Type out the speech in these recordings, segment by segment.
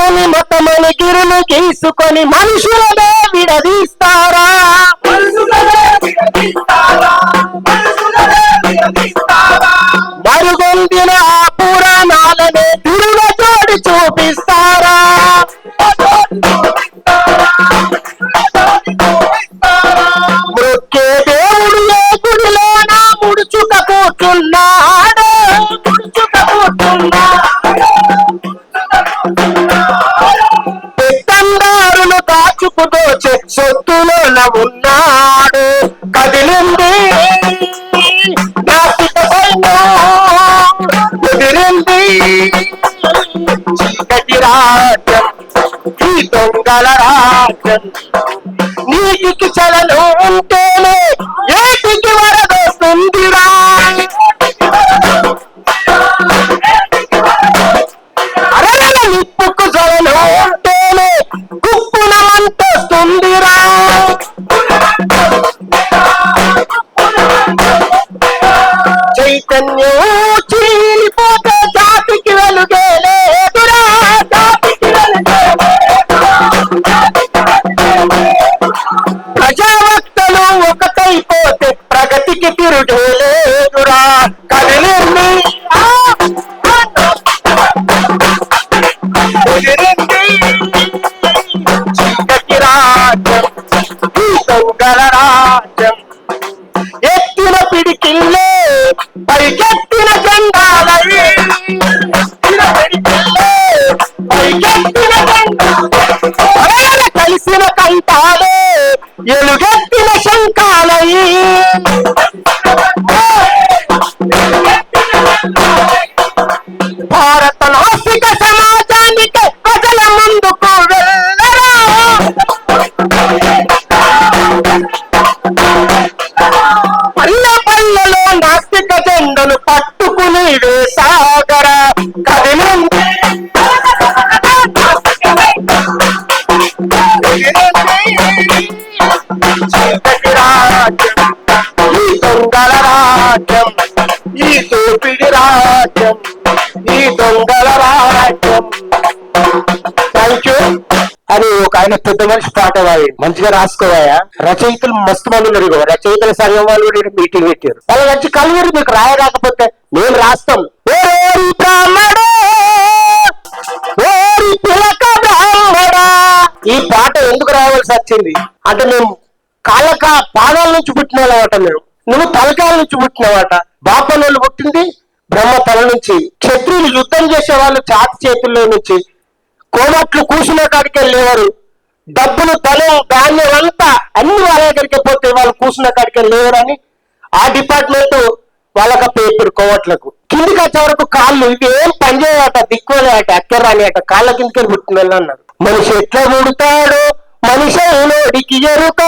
కులముని మతమని గిరులు గీసుకొని మనుషులనే విడదీస్తారా? మరుగొందిన ఆ పురాణాలనే తిరుల జోడి చూపిస్తారా? సొత్తులోన ఉన్నాడు కదిలింది. నాసిక కుదిరింది చీకటి రాజ్యం ఈ దొంగల రాజ్యం. నీటికి చలనం చైతన్యం చీలిపోతే జాతికి వెలుగే లేదురా. జాతికి వెలుగే ప్రజావక్తలు ఒకటైపోతే ప్రగతికి తిరుగే లేదురా. పైకెత్తిన పైకెత్తిన కలిసిన కంఠాలే ఎలుగెత్తిన శంఖాలయ్యి భారత నాసిక సమాజానికి ప్రజల ముందుకు వెళ్ళరా పల్లె పల్లెలో నాస్తిక జెండను పట్టు చీకటి రాజ్యం ఈ దొంగల రాజ్యం ఈ దోపిడి రాజ్యం ఈ దొంగల రాజ్యం. థ్యాంక్ యూ అని ఒక ఆయన పెద్ద మనిషి పాట వాడి మంచిగా రాసుకోవాయా? రచయితలు మస్తు మంది ఉన్నారు. రచయితల సంఘం వాళ్ళు మీటింగ్ పెట్టారు. వాళ్ళ మంచి కలుగురు మీకు రాయరాకపోతే మేము రాస్తాం. ఎందుకు రావాల్సి వచ్చింది? అంటే మేము కాళ్ళక పాదాల నుంచి పుట్టిన వాళ్ళమాట మేము. నువ్వు తలకాయల నుంచి పుట్టినవాట. బాపనోళ్ళు పుట్టింది బ్రహ్మ తల నుంచి. క్షత్రియులు యుద్ధం చేసే వాళ్ళు చాతి చేతుల్లో నుంచి. కోమట్లు కూసిన కాడికి వెళ్ళేవారు. డబ్బులు ధనం ధాన్యం అంతా అన్ని వాళ్ళ దగ్గరికి పోతే వాళ్ళు కూసిన కాడికి వెళ్ళేవారు అని ఆ డిపార్ట్మెంట్ వాళ్ళకి పేపర్ కోవట్లకు. కిందికి వచ్చే వరకు కాళ్ళు ఇవి ఏం పనిచేయట దిక్కువలే అట అక్కరాని అట. కాళ్ళ కిందికి పుట్టిన వాళ్ళు అన్నారు. మనిషి ఎట్లా పుడతాడు? మనిషి ఎరుక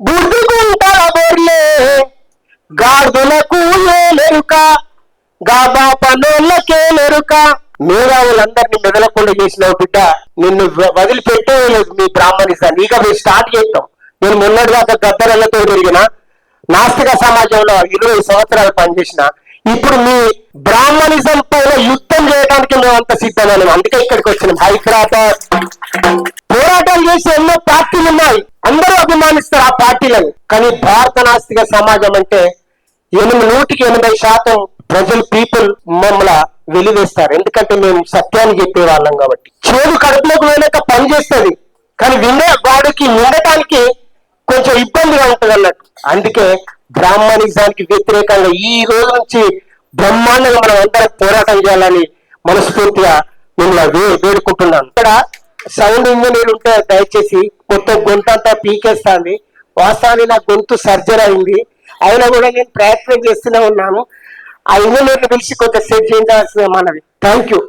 బుద్ధికుంటార బొర్లే గాడులకు ఏలెరుక గాబా మెరుక మేధావులందరినీ మెదలకుండా చేసిన బిడ్డ నిన్ను వదిలిపెట్టేయలేదు మీ బ్రాహ్మణిస్తాను ఇక మేము స్టార్ట్ చేస్తాం. నేను మొన్నటి దాకా గద్దరలతో పెరిగిన నాస్తిక సమాజంలో ఇరవై సంవత్సరాలు పనిచేసిన ఇప్పుడు మీ బ్రాహ్మణిజం పైన యుద్ధం చేయడానికి మేము అంత సిద్ధమైన అందుకే ఇక్కడికి వచ్చినాం. హైదరాబాద్. పోరాటాలు చేసి ఎన్నో పార్టీలు ఉన్నాయి. అందరూ అభిమానిస్తారు ఆ పార్టీలను. కానీ భారత నాస్తిక సమాజం అంటే ఎనిమిది నూటికి ఎనభై శాతం ప్రజలు పీపుల్ మమ్మల్ని వెలివేస్తారు. ఎందుకంటే మేము సత్యాన్ని చెప్పే వాళ్ళం కాబట్టి. చేదు కడుపులోకి వెళ్ళాక పని చేస్తుంది. కానీ వినే వాడికి వినడానికి కొంచెం ఇబ్బందిగా ఉంటుంది అన్నట్టు. అందుకే బ్రాహ్మణిజానికి వ్యతిరేకంగా ఈ రోజు నుంచి బ్రహ్మాండంగా మనం అందరం పోరాటం చేయాలని మనస్ఫూర్తిగా మిమ్మల్ని వేడుకుంటున్నాను. ఇక్కడ సౌండ్ ఇంజనీర్ ఉంటే దయచేసి మొత్తం గొంతు అంతా పీకేస్తాంది. వాస్తవానికి నా గొంతు సర్జరీ అయింది. అయినా కూడా నేను ప్రయత్నం చేస్తూనే ఉన్నాను. ఆ ఇంజనీర్ని పిలిచి కొంత సెట్ చేయించాల్సిన మనవి. Thank you